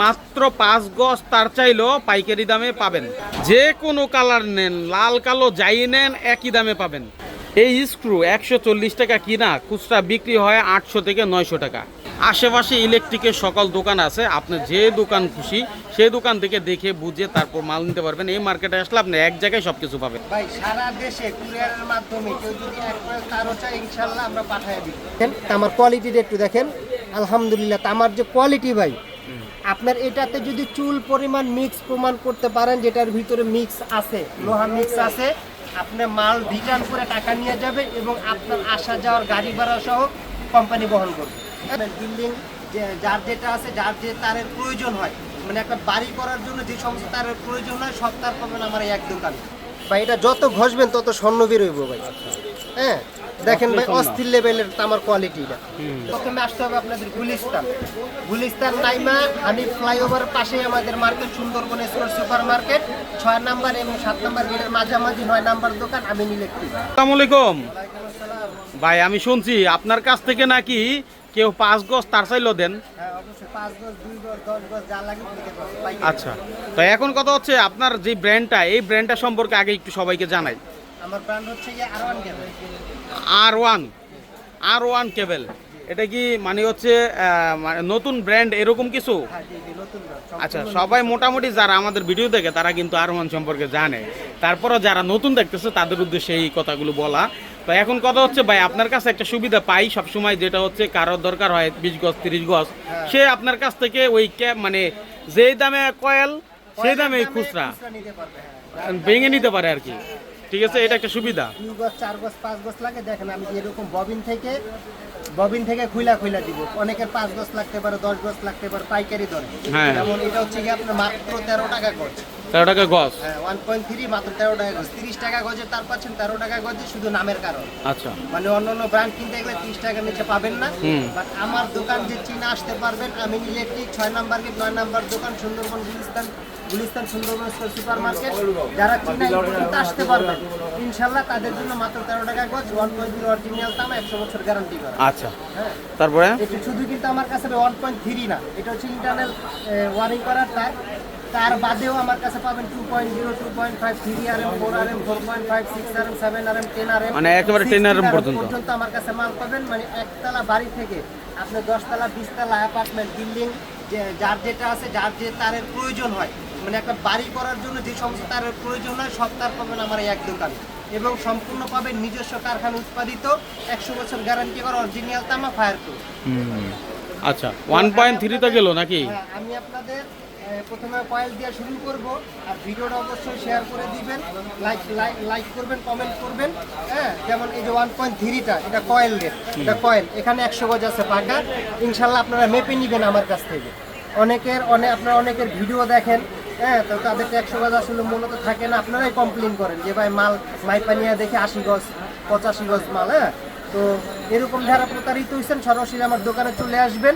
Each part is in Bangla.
মাত্র পাঁচ গজ তার চাইলেও পাইকারি দামে পাবেন। যে কোনো কালার নেন লাল কালো যাই নেন একই দামে পাবেন। এই স্ক্রু একশো চল্লিশ টাকা কিনা খুচরা বিক্রি হয় আটশো থেকে নয়শো টাকা। আশেপাশে ইলেকট্রিকের সকল দোকান আছে আপনি যে দোকান খুশি সেই দোকান থেকে দেখে বুঝে তারপর মাল নিতে পারবেন। এই মার্কেটে আসলে আপনি এক জায়গায় সব কিছু পাবেন। ভাই সারা দেশে কুরিয়ারের মাধ্যমে কেউ যদি তারও চাই ইনশাল্লাহ আমরা পাঠিয়ে দিই। আমার কোয়ালিটিটা একটু দেখেন। আলহামদুলিল্লাহ তামার যে কোয়ালিটি ভাই আপনার এটাতে যদি চুল পরিমাণ মিক্স প্রমাণ করতে পারেন, যেটার ভিতরে মিক্স আছে, লোহা মিক্স আছে, আপনি মাল রিটার্ন করে টাকা নিয়ে যাবে এবং আপনার আসা যাওয়ার গাড়ি ভাড়া সহ কোম্পানি বহন করবে। বিল্ডিং যার যেটা আছে, যার যে তারের প্রয়োজন হয় মানে একটা বাড়ি করার জন্য যে সমস্ত তারের প্রয়োজন হয়, সব তার পাবেন আমার এক দোকানে। ভাই, এটা যত ঘষবেন তত স্বর্ণ বেরোইব ভাই। হ্যাঁ? দেখেন ভাই অস্থির লেভেলের তামার কোয়ালিটিটা প্রথমে আসতে হবে আপনাদের গুলিস্তান। গুলিস্তান নাইমা হানিফ ফ্লাইওভার পাশে আমাদের market Sundarban square super market ছয় নাম্বার এবং সাত নাম্বার গেটের মাঝামাঝি নয় নাম্বার দোকান আমি ইলেকট্রিক আসসালামু আলাইকুম। ভাই আমি শুনছি আপনার কাছ থেকে নাকি কেউ পাঁচ গজ তার চাইলেও দেন। হ্যাঁ। আচ্ছা তো এখন কথা হচ্ছে আপনার যে ব্র্যান্ডটা এই ব্র্যান্ডটা সম্পর্কে আগে একটু সবাইকে জানাই। আমার ব্র্যান্ড হচ্ছে R one game R one R one cable এটা কি মানে হচ্ছে মানে নতুন ব্র্যান্ড এরকম কিছু? হ্যাঁ আচ্ছা সবাই মোটামুটি যারা আমাদের ভিডিও দেখে তারা কিন্তু আর ওয়ান সম্পর্কে জানে। তারপরও যারা নতুন দেখতেছে তাদের উদ্দেশ্যে এই কথাগুলো বলা। তো এখন কথা হচ্ছে ভাই আপনার কাছে একটা সুবিধা পাই সবসময় যেটা হচ্ছে কারোর দরকার হয় বিশ গজ তিরিশ গজ। সে আপনার কাছ থেকে ওই ক্যাব মানে যেই দামে কয়েল সেই দামে খুচরা। হ্যাঁ। ভেঙে নিতে পারে আর কি। ঠিক আছে এটা একটা সুবিধা। দুই গজ চার গজ পাঁচ গজ লাগে দেখেন আমি এরকম ববিন থেকে ববিন থেকে খুইলা খুইলা দিব। অনেকের পাঁচ গজ লাগতে পারে দশ গজ লাগতে পারে পাইকারি দরে হ্যাঁ। যেমন এটা হচ্ছে কি আপনার মাত্র তেরো টাকা গজ। তেরো টাকা গজ? হ্যাঁ ওয়ান পয়েন্ট থ্রি মাত্র তেরো টাকা গজ। তিরিশ টাকা গজে তার পাচ্ছেন তেরো টাকা গজে শুধু নামের কারণ। আচ্ছা। মানে অন্য অন্য ব্র্যান্ড কিনতে গেলে তিরিশ টাকার নিচে পাবেন না। বাট আমার দোকান যে চীনা আসতে পারবেন আমি ইলেকট্রিক ছয় নাম্বার গেট নয় নাম্বার দোকান সুন্দরবন গুলিস্তান গুলিস্তান সুন্দরবন সুপার মার্কেট যারা চীনা আসতে পারবেন ইনশাল্লাহ তাদের জন্য মাত্র তেরো টাকা গজ ওয়ান পয়েন্ট থ্রি অরিজিনাল দাম একশো বছর গ্যারান্টি করা। আচ্ছা। হ্যাঁ। তারপরে? এটা শুধু কিন্তু আমার কাছে ওয়ান পয়েন্ট থ্রি না এটা হচ্ছে ইন্টারনাল ওয়ারিং করার তার। তার বাদেও আমার কাছে পাবেন two point zero two point five three R M four R M four point five six R M seven R M ten R M মানে একেবারে 10 RM পর্যন্ত। পর্যন্ত আমার কাছে মাল পাবেন মানে একতলা বাড়ি থেকে আপনি দশতলা বিশতলা অ্যাপার্টমেন্ট বিল্ডিং যে যার যেটা আছে যার যে তারের প্রয়োজন হয় মানে একটা বাড়ি করার জন্য যে সমস্ত তারের প্রয়োজন হয় সব তার পাবেন আমার এই এক দোকানে। এবং সম্পূর্ণ পাবেন নিজস্ব কারখানা উৎপাদিত একশো বছর গ্যারান্টি করা অরিজিনাল তামা ফায়ার প্রুফ আচ্ছা ওয়ান পয়েন্ট থ্রি তো গেল নাকি? হ্যাঁ, আমি আপনাদের প্রথমে কয়েল দিয়ে শুরু করব আর ভিডিওটা অবশ্যই শেয়ার করে দিবেন। লাইক লাইক লাইক করবেন কমেন্ট করবেন। হ্যাঁ যেমন এই যে ওয়ান পয়েন্ট থ্রিটা এটা কয়েল রেট এটা কয়েল এখানে একশো গজ আছে পাকা। ইনশাল্লাহ আপনারা মেপে নেবেন আমার কাছ থেকে। অনেকের অনেক আপনারা অনেকের ভিডিও দেখেন হ্যাঁ তো তাদেরকে একশো গজ আসলে মূলত থাকে না। আপনারাই কমপ্লেন করেন যে, ভাই, মাল মাইপানিয়া দেখে আশি গজ, পঁচাশি গজ মাল হ্যাঁ। তো এরকম যারা প্রতারিত হয়েছেন সরাসরি আমার দোকানে চলে আসবেন।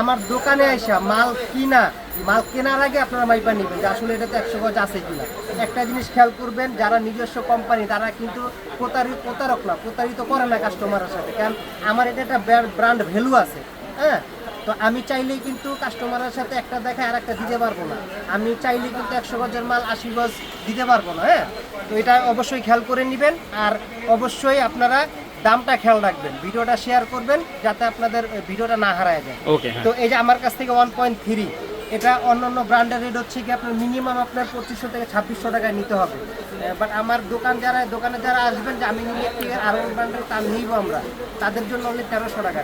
আমার দোকানে আইসা মাল কিনা, মাল কেনার আগে আপনারা মাইপা নেবেন যে আসলে এটাতে একশো গজ আছে কিনা। একটা জিনিস খেয়াল করবেন, যারা নিজস্ব কোম্পানি তারা কিন্তু প্রতারিত প্রতারক না, প্রতারিত করে না কাস্টমারের সাথে। কারণ আমার এটা একটা ব্র্যান্ড ভ্যালু আছে হ্যাঁ? তো আমি চাইলেই কিন্তু কাস্টমারের সাথে একটা দেখা আর একটা দিতে পারব না। আমি চাইলে কিন্তু একশো গজের মাল আশি গজ দিতে পারব না হ্যাঁ? তো এটা অবশ্যই খেয়াল করে নেবেন। আর অবশ্যই আপনারা দামটা খেয়াল রাখবেন ভিডিওটা শেয়ার করবেন যাতে আপনাদের ভিডিওটা না হারায় যায়। হ্যাঁ। তো এই যে আমার কাছ থেকে ওয়ান পয়েন্ট থ্রি এটা অন্য অন্য ব্র্যান্ডের রেট হচ্ছে কি আপনার মিনিমাম আপনার পঁচিশশো থেকে ছাব্বিশশো টাকায় নিতে হবে। বাট আমার দোকান যারা দোকানে যারা আসবেন যে আমি ইলেকট্রিকের আরও ব্র্যান্ডের তার নিব আমরা তাদের জন্য অনলি তেরোশো টাকা।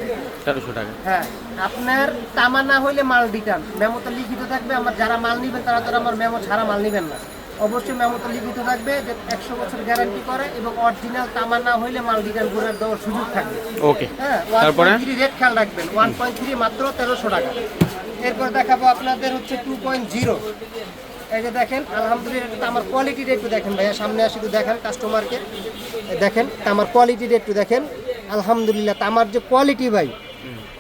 তেরোশো টাকা। হ্যাঁ আপনার তামা না হইলে মাল রিটার্ন মেমোতে লিখিত থাকবে আমার যারা মাল নেবেন তারা তারা আমার মেমো ছাড়া মাল নেবেন না। অবশ্যই মেমোতে লিখিত থাকবে যে একশো বছর গ্যারান্টি করে এবং অরিজিনাল তামা না হইলে মাল রিটার্ন করে দেওয়ার সুযোগ থাকবে। ওকে হ্যাঁ তারপরে? রেট খেয়াল রাখবেন। ওয়ান পয়েন্ট থ্রি মাত্র তেরোশো টাকা। এরপর দেখাবো আপনাদের হচ্ছে টু পয়েন্ট জিরো এই যে দেখেন আলহামদুলিল্লাহ এটা তো আমার কোয়ালিটিটা একটু দেখেন ভাইয়া সামনে আসে একটু দেখেন কাস্টমারকে দেখেন আমার কোয়ালিটিটা একটু দেখেন। আলহামদুলিল্লাহ তামার যে কোয়ালিটি ভাই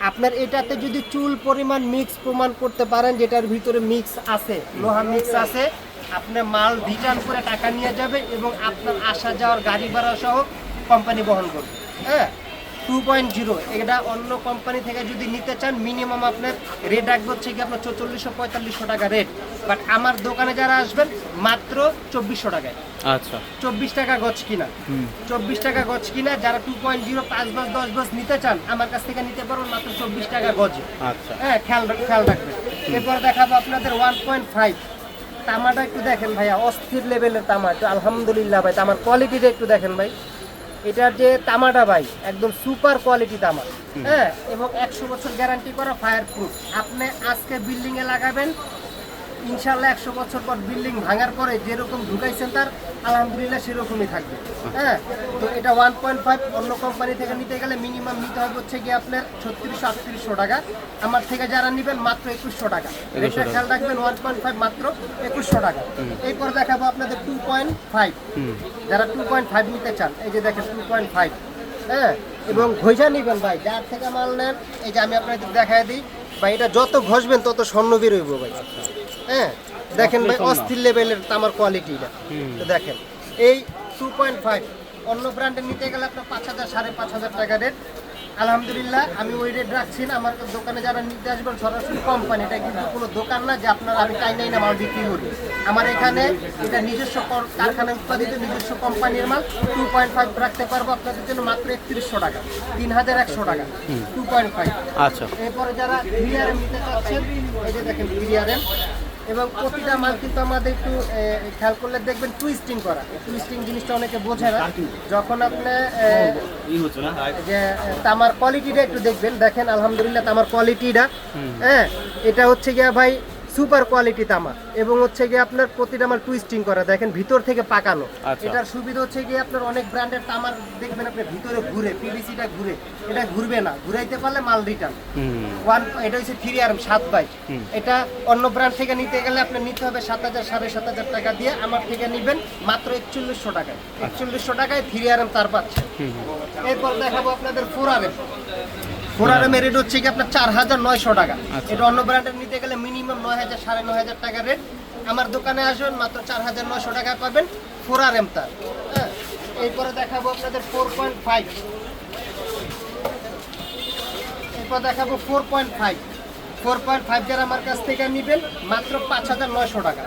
আপনার এটাতে যদি চুল পরিমাণ মিক্স প্রমাণ করতে পারেন যেটার ভিতরে মিক্স আছে লোহা মিক্স আছে আপনি মাল রিটার্ন করে টাকা নিয়ে যাবে এবং আপনার আসা যাওয়ার গাড়ি ভাড়া সহ কোম্পানি বহন করবে। হ্যাঁ? টু পয়েন্ট জিরো এটা অন্য কোম্পানি থেকে যদি নিতে চান মিনিমাম আপনার রেট রাখবে হচ্ছে কি আপনার চৌচল্লিশশো পঁয়তাল্লিশশো টাকা রেট বাট আমার দোকানে যারা আসবেন মাত্র চব্বিশশো টাকায়। আচ্ছা। চব্বিশ টাকা গছ কিনা। চব্বিশ টাকা গছ কিনা যারা টু পয়েন্ট জিরো পাঁচ বছ দশ বছ নিতে চান আমার কাছ থেকে নিতে পারবেন মাত্র চব্বিশ টাকা গজে। আচ্ছা। হ্যাঁ খেয়াল খেয়াল রাখবেন। এরপর দেখাবো আপনাদের ওয়ান পয়েন্ট ফাইভ তামাটা একটু দেখেন ভাইয়া অস্থির লেভেলের তামা একটু আলহামদুলিল্লাহ ভাই তামার কোয়ালিটিটা একটু দেখেন ভাই। এটার যে তামাটা ভাই একদম সুপার কোয়ালিটি তামা। হ্যাঁ এবং একশো বছর গ্যারান্টি করা ফায়ার প্রুফ আপনি আজকে বিল্ডিংয়ে লাগাবেন ইনশাল্লাহ একশো বছর পর বিল্ডিং ভাঙার পরে যেরকম ঢুকাইছেন তার আলহামদুলিল্লাহ সেরকমই থাকবে। হ্যাঁ? তো এটা ওয়ান পয়েন্ট ফাইভ অন্য কোম্পানি থেকে নিতে গেলে মিনিমাম নিতে হবে হচ্ছে গিয়ে আপনার ছত্রিশশো আটত্রিশশো টাকা। আমার থেকে যারা নেবেন মাত্র একুশশো টাকা। রেটটা খেয়াল রাখবেন ওয়ান পয়েন্ট ফাইভ মাত্র একুশশো টাকা। এরপর দেখাবো আপনাদের টু পয়েন্ট ফাইভ যারা টু পয়েন্ট ফাইভ নিতে চান এই যে দেখেন টু পয়েন্ট ফাইভ হ্যাঁ? এবং ঘষা নিবেন ভাই যার থেকে মাল নেন এই যে আমি আপনাদের দেখায় দিই। ভাই এটা যত ঘষবেন তত স্বর্ণ বেরোইব ভাই। হ্যাঁ দেখেন ভাই অস্থির লেভেলের তামার কোয়ালিটিটা তো দেখেন এই টু পয়েন্ট ফাইভ অন্য ব্র্যান্ডে নিতে গেলে আপনার পাঁচ হাজার সাড়ে পাঁচ হাজার টাকা রেট আলহামদুলিল্লাহ আমি ওই রেট রাখছি না আমার দোকানে যারা নিতে আসবেন সরাসরি কোম্পানি এটা কিন্তু কোনো দোকান না যে আপনার আমি চাই নাই না মাল বিক্রি করি। আমার এখানে এটা নিজস্ব কর- কারখানায় উৎপাদিত নিজস্ব কোম্পানির মাল টু পয়েন্ট ফাইভ রাখতে পারব আপনাদের জন্য মাত্র একত্রিশশো টাকা তিন হাজার একশো টাকা টু পয়েন্ট ফাইভ আচ্ছা। এরপরে যারা ভিআরএম নিতে চাচ্ছেন এই যে দেখেন ভিআরএম এবং প্রতিটা মাল কিন্তু আমাদের একটু খেয়াল করলে দেখবেন টুইস্টিং করা। টুইস্টিং জিনিসটা অনেকে বোঝে না। যখন আপনি যে তামার কোয়ালিটিটা একটু দেখবেন। দেখেন আলহামদুলিল্লাহ তামার কোয়ালিটিটা হ্যাঁ এটা হচ্ছে গিয়া ভাই সুপার কোয়ালিটি তামা এবং হচ্ছে গিয়ে আপনার প্রতিটা আমার টুইস্টিং করা দেখেন ভিতর থেকে পাকানো। আচ্ছা। এটার সুবিধা হচ্ছে গিয়ে আপনার অনেক ব্র্যান্ডের তামার দেখবেন আপনি ভিতরে ঘুরে পিভিসিটা ঘুরে এটা ঘুরবে না ঘুরাইতে পারলে মাল রিটার্ন ওয়ান এটা হচ্ছে থ্রি আর্ম সাত বাই এটা অন্য ব্র্যান্ড থেকে নিতে গেলে আপনি নিতে হবে সাত হাজার সাড়ে সাত হাজার টাকা দিয়ে আমার থেকে নেবেন মাত্র একচল্লিশশো টাকায়। একচল্লিশশো টাকায় থ্রি আর্ম তার পাচ্ছে। এরপর দেখাবো আপনাদের ফোর আর্ম ফোর আর্মের রেট হচ্ছে কি আপনার চার হাজার নয়শো টাকা। আচ্ছা। এটা অন্য ব্র্যান্ডের নিতে গেলে মিনিমাম নয় হাজার, সাড়ে নয় হাজার টাকা রেট আমার দোকানে আসবেন, মাত্র চার হাজার নয়শো টাকা পাবেন ফোর আর এম তার হ্যাঁ এরপরে দেখাবো আপনাদের ফোর পয়েন্ট ফাইভ এরপর দেখাবো four point five four point five যারা আমার কাছ থেকে নেবেন, মাত্র পাঁচ হাজার নয়শো টাকা।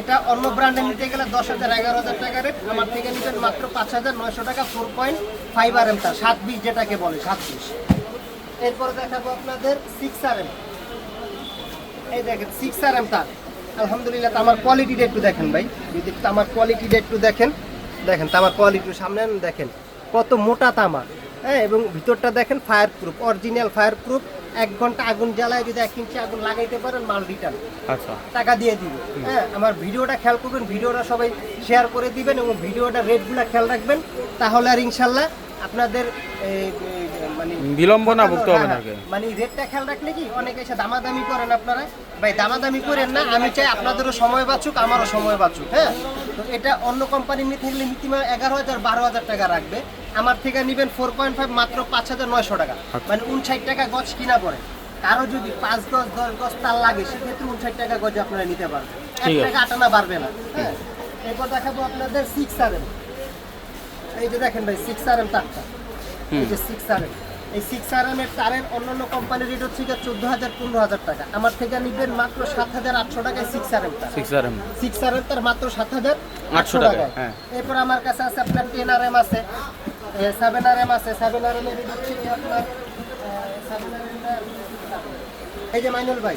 এটা অন্য ব্র্যান্ডে নিতে গেলে দশ হাজার, এগারো হাজার টাকা রেট আমার থেকে নেবেন মাত্র পাঁচ হাজার নয়শো টাকা four point five R M তার সাত বিশ যেটাকে বলে, সাত বিশ। এরপর দেখাবো আপনাদের সিক্স আর এম এই দেখেন সিক্স আর এম তার। আলহামদুলিল্লাহ তামার কোয়ালিটিটা একটু দেখেন ভাই। যদি তামার কোয়ালিটিটা একটু দেখেন দেখেন তামার কোয়ালিটি সামনে দেখেন। কত মোটা তামা। হ্যাঁ এবং ভিতরটা দেখেন fire proof original fire proof এক ঘণ্টা আগুন জ্বালায় যদি এক ইঞ্চি আগুন লাগাইতে পারেন মাল রিটার্ন আচ্ছা। টাকা দিয়ে দিব। হ্যাঁ আমার ভিডিওটা খেয়াল করবেন ভিডিওটা সবাই শেয়ার করে দিবেন এবং ভিডিওটা রেটগুলো খেয়াল রাখবেন। তাহলে আর ইনশাল্লাহ আপনাদের এই, মানে বিলম্ব না ভুগতে হবে না হ্যাঁ, মানে রেটটা খেয়াল রাখলে কি অনেকে এসে দামাদামি করেন আপনারা? ভাই দামাদামি করেন না আমি চাই আপনাদেরও সময় বাঁচুক আমারও সময় বাঁচুক হ্যাঁ? তো এটা অন্য কোম্পানি নিতে গেলে মিনিমাম এগারো হাজার বারো হাজার টাকা রাখবে। আমার থেকে নেবেন ফোর পয়েন্ট ফাইভ মাত্র পাঁচ হাজার নয়শো টাকা। মানে উনষাট টাকা গছ কিনা পড়ে। কারও যদি পাঁচ গজ দশ গজ তার লাগে সেক্ষেত্রে উনষাট টাকা গজে আপনারা নিতে পারবেন। এক টাকা আটানা বাড়বে না হ্যাঁ? এরপর দেখাবো আপনাদের সিক্স আর এই যে দেখেন ভাই সিক্স আর এম তারটা। এই যে সিক্স আর এম এই সিক্স আর এম এর তারের অন্যান্য কোম্পানির রেট হচ্ছে চোদ্দ হাজার পনেরো হাজার টাকা আমার থেকে নিবেন মাত্র সাত হাজার আটশো টাকায় six R M six R M six R M তার মাত্র সাত হাজার আটশো হ্যাঁ। এরপর আমার কাছে আছে আপনার টেন আর এম আছে সেভেন আর এম আছে সেভেন আর এম এর রেট হচ্ছে গিয়ে আপনার সেভেন আর এই যে মাইনুল ভাই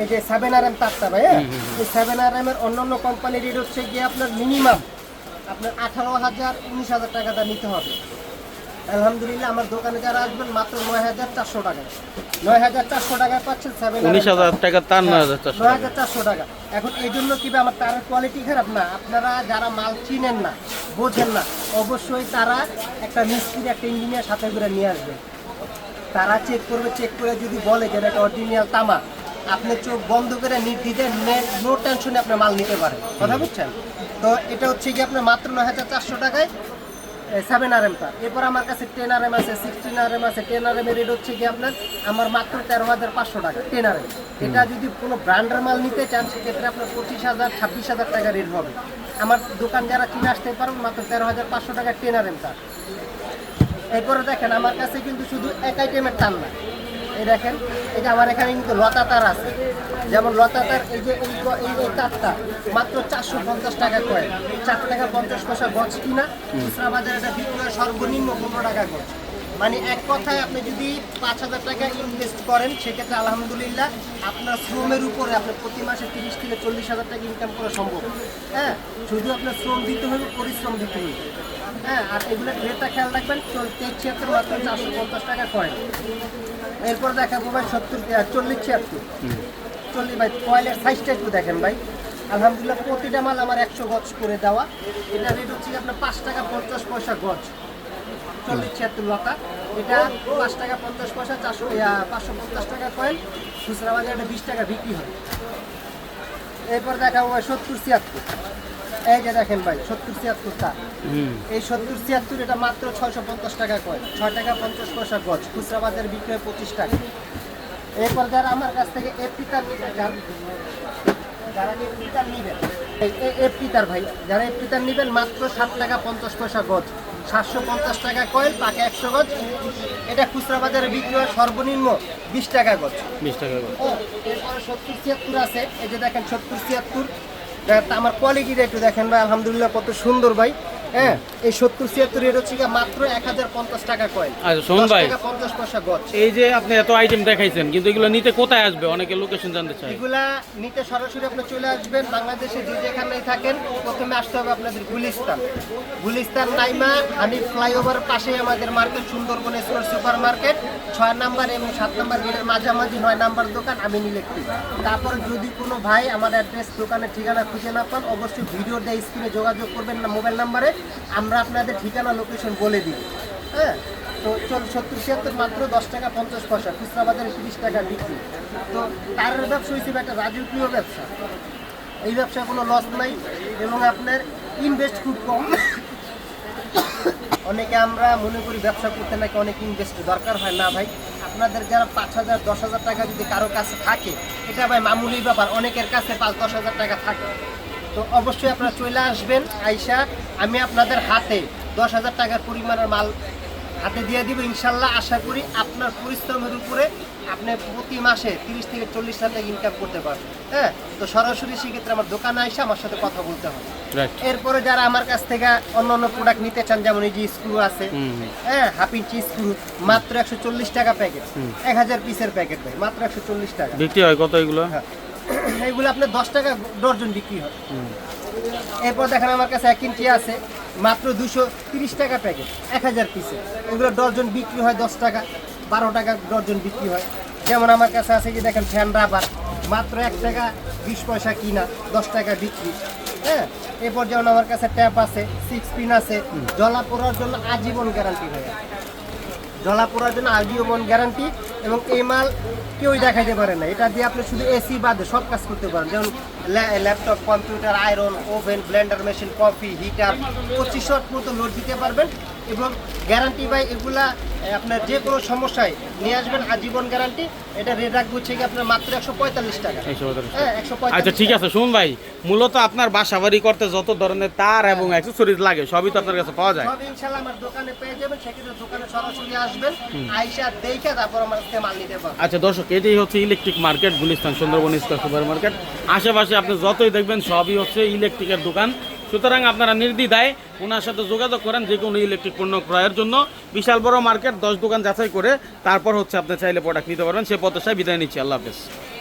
এই যে সেভেন আর এম তারটা ভাই হ্যাঁ এই সেভেন আর এম এর অন্যান্য কোম্পানির রেট হচ্ছে গিয়ে আপনার মিনিমাম আপনার আঠারো হাজার উনিশ হাজার টাকাটা নিতে হবে আলহামদুলিল্লাহ আমার দোকানে যারা আসবেন মাত্র নয় হাজার চারশো টাকায় নয় হাজার চারশো টাকায় পাচ্ছেন সেভেন উনিশ হাজার টাকা। তার নয় হাজার চারশো নয় টাকা হাজার চারশো টাকা। এখন এই জন্য কি বা আমার তারের কোয়ালিটি খারাপ? না আপনারা যারা মাল চিনেন না বোঝেন না অবশ্যই তারা একটা মিস্ত্রি একটা ইঞ্জিনিয়ার সাথে করে নিয়ে আসবে তারা চেক করবে চেক করে যদি বলে যে এটা অরিজিনাল তামা আপনি চোখ বন্ধ করে নির্দিতে নো টেনশনে আপনি মাল নিতে পারেন। কথা বুঝছেন? তো এটা হচ্ছে কি আপনার মাত্র নয় হাজার চারশো টাকায় সেভেন আর এমটা এরপর আমার কাছে টেন আর এম আছে সিক্সটিন আর এম আছে। টেন আর এম এর রেট হচ্ছে কি আপনার আমার মাত্র তেরো হাজার পাঁচশো টাকা টেন আর এম এটা যদি কোনো ব্র্যান্ডের মাল নিতে চান সেক্ষেত্রে আপনার পঁচিশ হাজার ছাব্বিশ হাজার টাকা রেট হবে। আমার দোকান যারা কিনে আসতে পারেন মাত্র তেরো হাজার পাঁচশো টাকা টেন আর এমটা এরপরে দেখেন আমার কাছে কিন্তু শুধু এক আইটেমের টান না এই দেখেন এই যে আমার এখানে কিন্তু লতা তার আছে। যেমন লতা তার এই যে এই এই তারটা মাত্র চারশো পঞ্চাশ টাকা কয়েন চার টাকা পঞ্চাশ পয়সা গছ কিনা খুচরা বাজারে এটা বিক্রি সর্বনিম্ন পনেরো টাকা গছ। মানে এক কথায় আপনি যদি পাঁচ হাজার টাকা ইনভেস্ট করেন সেক্ষেত্রে আলহামদুলিল্লাহ আপনার শ্রমের উপরে আপনার প্রতি মাসে তিরিশ থেকে চল্লিশ হাজার টাকা ইনকাম করা সম্ভব। হ্যাঁ শুধু আপনার শ্রম দিতে হবে পরিশ্রম দিতে হবে। হ্যাঁ আর এগুলো রেটটা খেয়াল রাখবেন তেইশ ছিয়াত্তর মাত্র চারশো পঞ্চাশ টাকা কয়েন। এরপর দেখাবো ভাই সত্তর চল্লিশ ছিয়াত্তর। চল্লিশ ভাই কয়েলের সাইজটা একটু দেখেন ভাই। আলহামদুলিল্লাহ প্রতিটা মাল আমার একশো গজ করে দেওয়া। এটা রেট হচ্ছে আপনার পাঁচ টাকা পঞ্চাশ পয়সা গজ। চল্লিশ ছিয়াত্তর লতা। এটা পাঁচ টাকা পঞ্চাশ পয়সা, চারশো পাঁচশো পঞ্চাশ টাকা কয়েন। খুচরা বাজারে এটা বিশ টাকা বিক্রি হয়। এরপর দেখাবো ভাই সত্তর ছিয়াত্তর। এই যে দেখেন ভাই সত্তর ছিয়াত্তরটা। হুম। এই সত্তর ছিয়াত্তর এটা মাত্র ছয়শো পঞ্চাশ টাকা কয়? ছয় টাকা পঞ্চাশ পয়সা গজ খুচরা বাজারে বিক্রি হয় পঁচিশ টাকা। এরপর যারা আমার কাছ থেকে এফ তার নিতে চান যারা এফ তার নিবেন এই ভাই যারা এফ তার নিবেন মাত্র সাত টাকা পঞ্চাশ পয়সা গজ। সাতশো পঞ্চাশ টাকা কয়েল পাকে একশো গজ। এটা খুচরা বাজারে বিক্রি হয় সর্বনিম্ন বিশ টাকা গজ। বিশ টাকা ও এরপরে সত্তর ছিয়াত্তর আছে। এই যে দেখেন সত্তর ছিয়াত্তর। আমার কোয়ালিটিটা একটু দেখেন ভাই আলহামদুলিল্লাহ কত সুন্দর ভাই। হ্যাঁ এই সত্তর ছিয়াত্তর এটা হচ্ছে গিয়ে মাত্র এক হাজার পঞ্চাশ টাকা কয়েন আচ্ছা শোন ভাই। পঞ্চাশ পয়সা গজ এই যে আপনি এত আইটেম দেখাইছেন কিন্তু এগুলো নিতে কোথায় আসবে? অনেকে লোকেশন জানতে চায়। এগুলা নিতে সরাসরি আপনি চলে আসবেন বাংলাদেশে যে যেখানেই থাকেন প্রথমে আসতে হবে আপনাদের গুলিস্তান। গুলিস্তান নাইমা হানিফ ফ্লাইওভার পাশেই আমাদের market Sundarban store super market ছয় নাম্বার এবং সাত নাম্বার গেটের মাঝামাঝি নয় নাম্বার দোকান আমি ইলেকট্রিক তারপর যদি কোনো ভাই আমার অ্যাড্রেস দোকানের ঠিকানা খুঁজে না পান অবশ্যই ভিডিও দেয় স্ক্রিনে যোগাযোগ করবেন না মোবাইল নাম্বারে আমরা আপনাদের ঠিকানা লোকেশন বলে দিই। হ্যাঁ? তো চল, সত্তর ছিয়াত্তর মাত্র দশ টাকা পঞ্চাশ পয়সা, খুচরা বাজারে তিরিশ টাকা বিক্রি। তো তারের ব্যবসা হিসেবে একটা রাজকীয় ব্যবসা। এই ব্যবসায় কোনো লস নাই এবং আপনার ইনভেস্ট খুব কম। অনেকে আমরা মনে করি ব্যবসা করতে নাকি অনেক ইনভেস্ট দরকার হয়। না ভাই, আপনাদের যারা পাঁচ হাজার, দশ হাজার টাকা যদি কারও কাছে থাকে, এটা ভাই মামুলি ব্যাপার, অনেকের কাছে পাঁচ, দশ হাজার টাকা থাকে। তো অবশ্যই আপনারা চলে আসবেন আইসা আমি আপনাদের হাতে দশ হাজার টাকার পরিমাণের মাল হাতে দিয়ে দিব ইনশাল্লাহ আশা করি আপনার পরিশ্রমের উপরে আপনি প্রতি মাসে তিরিশ থেকে চল্লিশ হাজার টাকা ইনকাম করতে পারবেন। হ্যাঁ তো সরাসরি সেক্ষেত্রে আমার দোকানে এসে আমার সাথে কথা বলতে হবে। এরপরে যারা আমার কাছ থেকে অন্য অন্য প্রোডাক্ট নিতে চান যেমন এই যে স্ক্রু আছে হ্যাঁ হাফ ইঞ্চি স্ক্রু মাত্র একশো চল্লিশ টাকা প্যাকেট এক হাজার পিসের প্যাকেট ভাই মাত্র একশো চল্লিশ টাকা। বিক্রি হয় কত এগুলো? হ্যাঁ। এইগুলো আপনার দশ টাকা ডর্জন বিক্রি হয়। এরপর দেখেন আমার কাছে এক ইঞ্চি আছে মাত্র দুশো তিরিশ টাকা প্যাকেট এক হাজার পিসে এগুলো ডর্জন বিক্রি হয় দশ টাকা বারো টাকা ডর্জন বিক্রি হয়। যেমন আমার কাছে আছে যে দেখেন ফ্যান রাবার মাত্র এক টাকা বিশ পয়সা কিনা দশ টাকা বিক্রি। হ্যাঁ? এরপর যেমন আমার কাছে ট্যাপ আছে সিক্স পিন আছে জলা পোড়ার জন্য আজীবন গ্যারান্টি হয়ে জলা পড়ার জন্য আর মন গ্যারান্টি এবং এই মাল কেউই দেখাইতে পারে না। এটা দিয়ে আপনি শুধু এসি বাদে সব কাজ করতে পারেন। যেমন laptop computer iron oven blender machine coffee heater পঁচিশ মতো লোড দিতে পারবেন। এবং গ্যারান্টি বাই এগুলা আপনার যে কোনো সমস্যায় নিয়ে আসবেন আজীবন গ্যারান্টি এটা রেট রাখব হচ্ছে আপনার মাত্র একশো পঁয়তাল্লিশ টাকা। হ্যাঁ একশো আচ্ছা ঠিক আছে শুনুন ভাই মূলত আপনার বাসা বাড়ি করতে যত ধরনের তার এবং অ্যাক্সেসরিজ লাগে সবই তো আপনার কাছে পাওয়া যায়। সব ইনশাল্লাহ আমার দোকানে পেয়ে যাবেন সেক্ষেত্রে দোকানে সরাসরি আসবেন আইসা দেখে তারপর আমার কাছে মাল নিতে পারবেন। আচ্ছা দর্শক এটাই হচ্ছে electric market Gulistan Sundarban square super market আশেপাশে আপনি যতই দেখবেন সবই হচ্ছে ইলেকট্রিকের দোকান। সুতরাং আপনারা নির্দ্বিধায় ওনার সাথে যোগাযোগ করেন যে কোনো ইলেকট্রিক পণ্য ক্রয়ের জন্য। বিশাল বড় মার্কেট, দশ দোকান যাচাই করে তারপর হচ্ছে আপনি চাইলে প্রোডাক্ট নিতে পারবেন। সে পথে বিদায় নিচ্ছি। আল্লাহ হাফেজ।